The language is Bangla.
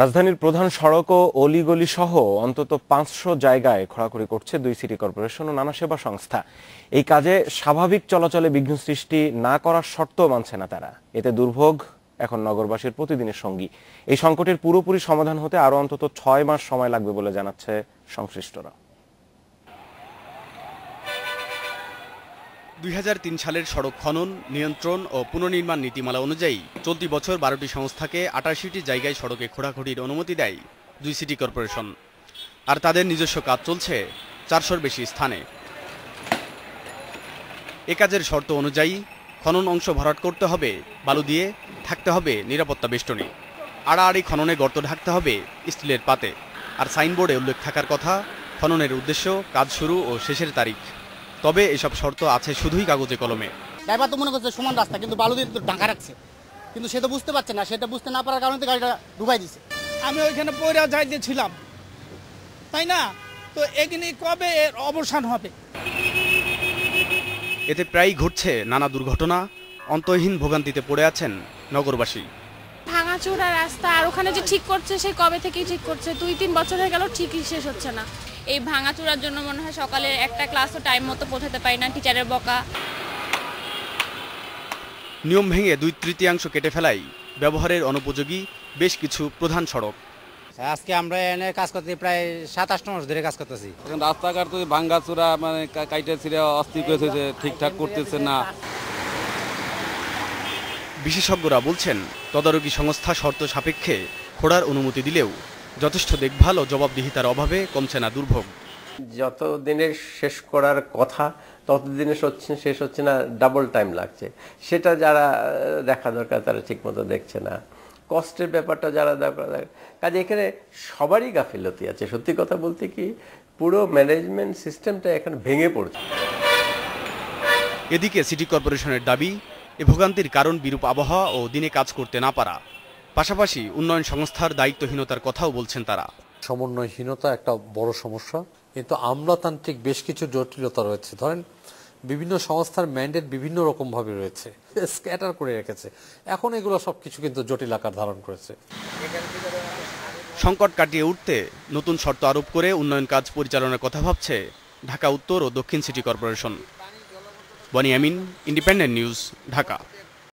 রাজধানীর প্রধান সড়ক ও অলিগলি সহ অন্তত পাঁচশো জায়গায় খোঁড়াখুড়ি করছে দুই সিটি কর্পোরেশন ও নানা সেবা সংস্থা। এই কাজে স্বাভাবিক চলাচলে বিঘ্ন সৃষ্টি না করার শর্ত মানছে না তারা। এতে দুর্ভোগ এখন নগরবাসীর প্রতিদিনের সঙ্গী। এই সংকটের পুরোপুরি সমাধান হতে আরও অন্তত ছয় মাস সময় লাগবে বলে জানাচ্ছে সংশ্লিষ্টরা। দুই হাজার তিন সালের সড়ক খনন, নিয়ন্ত্রণ ও পুনর্নির্মাণ নীতিমালা অনুযায়ী চলতি বছর বারোটি সংস্থাকে আটাশিটি জায়গায় সড়কে খোঁড়াখুঁড়ির অনুমতি দেয় দুই সিটি কর্পোরেশন। আর তাদের নিজস্ব কাজ চলছে চারশোর বেশি স্থানে। এ কাজের শর্ত অনুযায়ী খনন অংশ ভরাট করতে হবে, বালু দিয়ে থাকতে হবে নিরাপত্তা বেষ্টনী। আড়াআড়ি খননে গর্ত ঢাকতে হবে স্টিলের পাতে। আর সাইনবোর্ডে উল্লেখ থাকার কথা, খননের উদ্দেশ্য কাজ শুরু ও শেষের তারিখ। তবে এসব শর্ত আছে শুধুই কাগজে কলমে। ড্রাইভার তো মনে করছে সমান রাস্তা কিন্তু বালু দিয়ে ঢাকা রাখছে। কিন্তু সে তো বুঝতে পারছে না সেটা বুঝতে না পারার কারণে তো গাড়িটা ডুবাই দিছে। আমি ওইখানে পয়রা যাইতেছিলাম তাই না? তো এখানে কবে এর অবসান হবে? এতে প্রায়ই ঘটছে নানা দুর্ঘটনা অন্তহীন ভোগান্তিতে পড়ে আছেন নগরবাসী। ভাঙাচোরা রাস্তা আর ওখানে যে ঠিক করছে সে কবে থেকেই ঠিক করছে? দুই তিন বছর হয়ে গেল ঠিকই শেষ হচ্ছে না। এই ভাঙাচোরার জন্য মনে হয় সকালে একটা ক্লাসও টাইম মতো পৌঁছাতে পারি না টিচারের বকা। নিয়ম ভেঙে দুই তৃতীয়াংশ কেটে ফেলাই ব্যবহারের অনুপযোগী বেশ কিছু প্রধান সড়ক। আজকে আমরা এনে কাজ করতে প্রায় সাত আট মাস ধরে কাজ করতেছি। এখন রাস্তাঘাট তো ভাঙ্গাচোরা মানে কাইটে ছিঁড়ে অস্থির করেছে ঠিকঠাক করতেছে না। বিশেষজ্ঞরা বলছেন তদারকি সংস্থা শর্ত সাপেক্ষে খোঁড়ার অনুমতি দিলেও যথেষ্ট দেখভাল ও জবাবদিহিতার অভাবে কমছে না দুর্ভোগ। যত দিনে শেষ করার কথা তত দিনে হচ্ছে শেষ হচ্ছে না ডাবল টাইম লাগছে। সেটা যারা দেখা দরকার তারা ঠিকমতো দেখছে না। কষ্টের ব্যাপারটা যারা দরকার কাজে এখানে সবারই গাফিলতি আছে। সত্যি কথা বলতে কি পুরো ম্যানেজমেন্ট সিস্টেমটা এখন ভেঙে পড়ছে। এদিকে সিটি কর্পোরেশনের দাবি এ ভোগান্তির কারণ বিরূপ আবহাওয়া ও দিনে কাজ করতে না পারা। পাশাপাশি উন্নয়ন সংস্থার দায়িত্বহীনতার কথাও বলছেন তারা। সমন্বয়হীনতা একটা বড় সমস্যা। কিন্তু আমলাতান্ত্রিক বেশ কিছু জটিলতা রয়েছে। ধরেন বিভিন্ন সংস্থার ম্যান্ডেট বিভিন্ন রকমভাবে রয়েছে। স্ক্যাটার করে রেখেছে। এখন এগুলো সব কিছু কিন্তু জটিল আকার ধারণ করেছে। সংকট কাটিয়ে উঠতে নতুন শর্ত আরোপ করে উন্নয়ন কাজ পরিচালনার কথা ভাবছে ঢাকা উত্তর ও দক্ষিণ city corporation. Boni Amin independent news Dhaka.